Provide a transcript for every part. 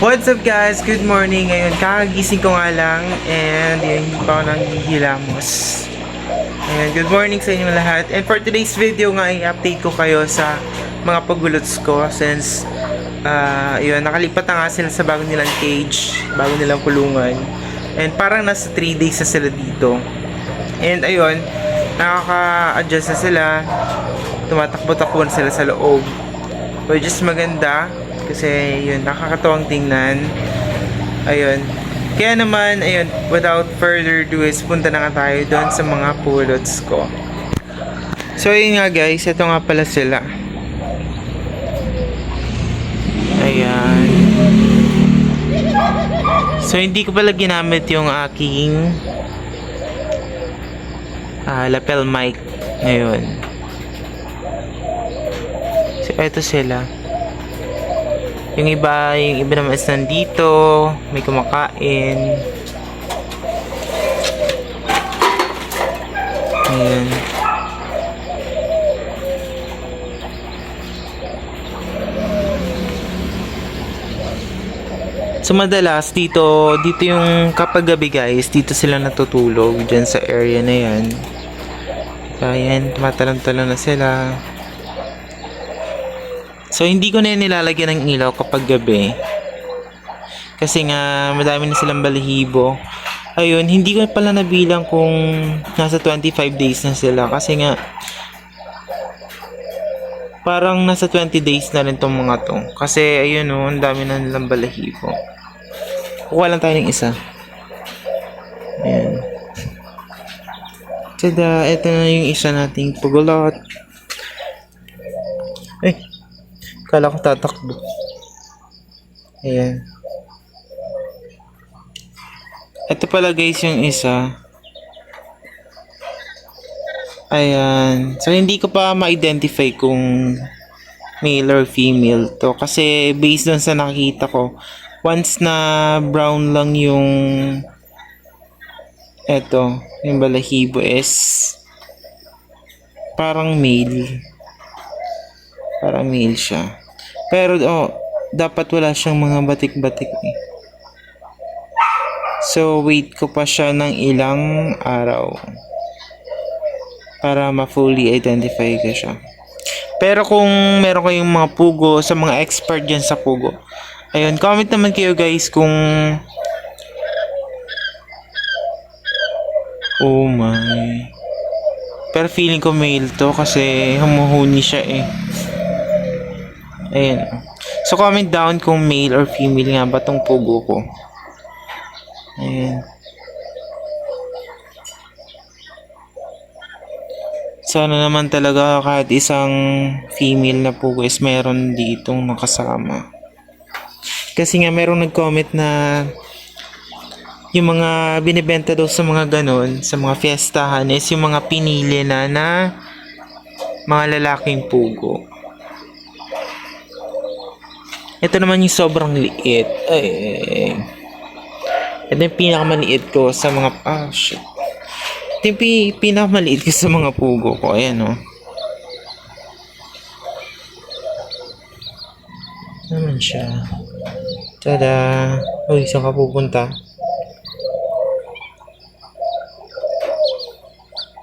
What's up guys? Good morning. Ngayon, kakagising ko nga lang and yun, hindi pa ako nanghihilamos. Ayan, good morning sa inyo lahat. And for today's video nga, i-update ko kayo sa mga pagulots ko since ah yun, nakalipat na nga sila sa bago nilang cage, bago nilang kulungan. And parang nasa 3 days na sila dito. And ayun, nakaka-adjust na sila. Tumatakbo-takbo na sila sa loob. Which is maganda kasi yun, nakakatuwang tingnan. Ayun. Kaya naman, ayun, without further ado is punta na nga tayo doon sa mga pulots ko. So ayun nga guys, ito nga pala sila. Ayan. So hindi ko pala ginamit yung aking ah, lapel mic ngayon. So ito sila. Yung iba, yung iba naman is nandito, may kumakain. Ayan. So madalas dito, dito yung kapag gabi guys, dito sila natutulog dyan sa area na yan. Ayan, tumatalon-talon na sila. So hindi ko na yan nilalagyan ng ilaw kapag gabi. Kasi nga madami na silang balahibo. Ayun, hindi ko pala nabilang kung nasa 25 days na sila kasi nga parang nasa 20 days na rin tong mga to. Kasi ayun oh, ang dami na nilang balahibo. Kuha lang tayo ng isa. Ayan. Tada, ito na yung isa nating pugulot. Ay, kala ko tatakbo. Ayan. Ito pala guys yung isa. Ayan. So, hindi ko pa ma-identify kung male or female to. Kasi based dun sa nakita ko, once na brown lang yung eto, yung balahibo is parang male. Parang male siya. Pero, oh, dapat wala siyang mga batik-batik eh. So, wait ko pa siya ng ilang araw para ma-fully identify ko siya. Pero kung meron kayong mga pugo sa mga expert dyan sa pugo, ayun, comment naman kayo guys kung Oh my. Pero feeling ko male to kasi humuhuni siya eh. Ayun. So comment down kung male or female nga ba tong pugo ko. Ayun. Sana naman talaga kahit isang female na pugo is meron ditong nakasama. Kasi nga merong nag-comment na yung mga binibenta daw sa mga ganon, sa mga fiestahan is yung mga pinili na na mga lalaking pugo. Ito naman yung sobrang liit. Ay. Ito yung pinakamaliit ko sa mga... Ah, shit. Ito yung pi- pinakamaliit ko sa mga pugo ko. Ayan, oh. Naman siya. Tada! Uy, saan ka pupunta?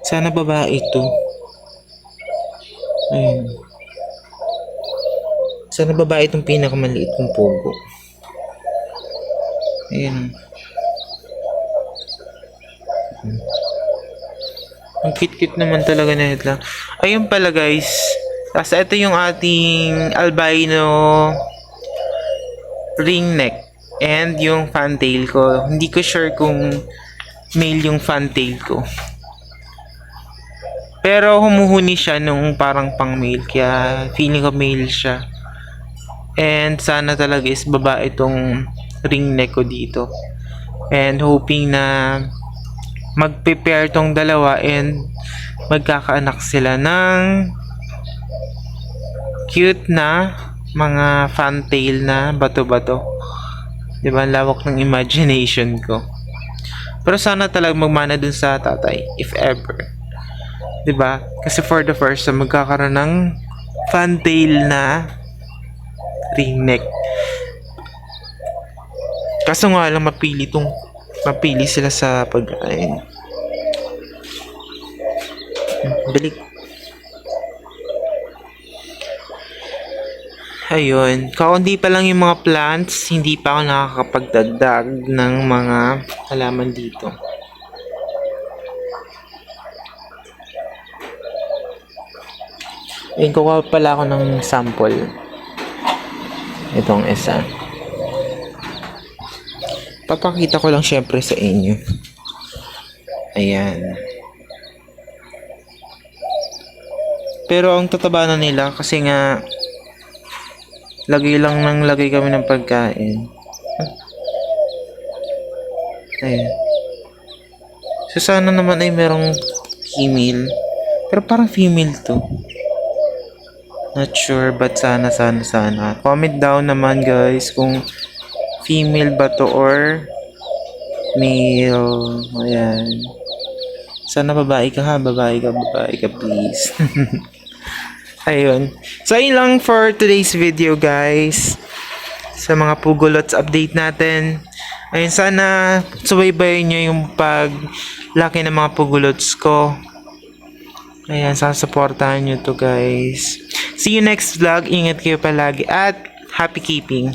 Sana babae ito. Ayun. Sana babae itong pinakamaliit kong pugo. Ayun. Ang cute-cute naman talaga na ito. Ayun pala guys. Tapos ito yung ating albino ring neck. And yung fantail ko. Hindi ko sure kung male yung fantail ko. Pero humuhuni siya nung parang pang male. Kaya feeling ko male siya. And sana talaga is babae itong ring neck ko dito. And hoping na mag-prepare tong dalawa and magkakaanak sila ng cute na mga fantail na bato-bato. 'Di ba? Lawak ng imagination ko. Pero sana talaga magmana dun sa tatay if ever. 'Di ba? Kasi for the first time magkakaroon ng fantail na neck. Kaso nga lang mapili tong mapili sila sa pagkain. Hmm, Balik. Ayun, kaunti pa lang yung mga plants, hindi pa ako nakakapagdagdag ng mga halaman dito. Ayun, kukuha pala ako ng sample. Itong isa. Papakita ko lang syempre sa inyo. Ayan. Pero ang tataba na nila kasi nga lagay lang nang lagay kami ng pagkain. Ayan. So sana naman ay merong female. Pero parang female to. Not sure but sana sana sana. Comment down naman guys kung female ba to or male. Ayan. Sana babae ka ha, babae ka, babae ka please. Ayun. So, ayun lang for today's video, guys. Sa mga Pugulots update natin. Ayun, sana subaybayin nyo yung paglaki ng mga Pugulots ko. Ayan, sana supportahan nyo to, guys. See you next vlog. Ingat kayo palagi at happy keeping.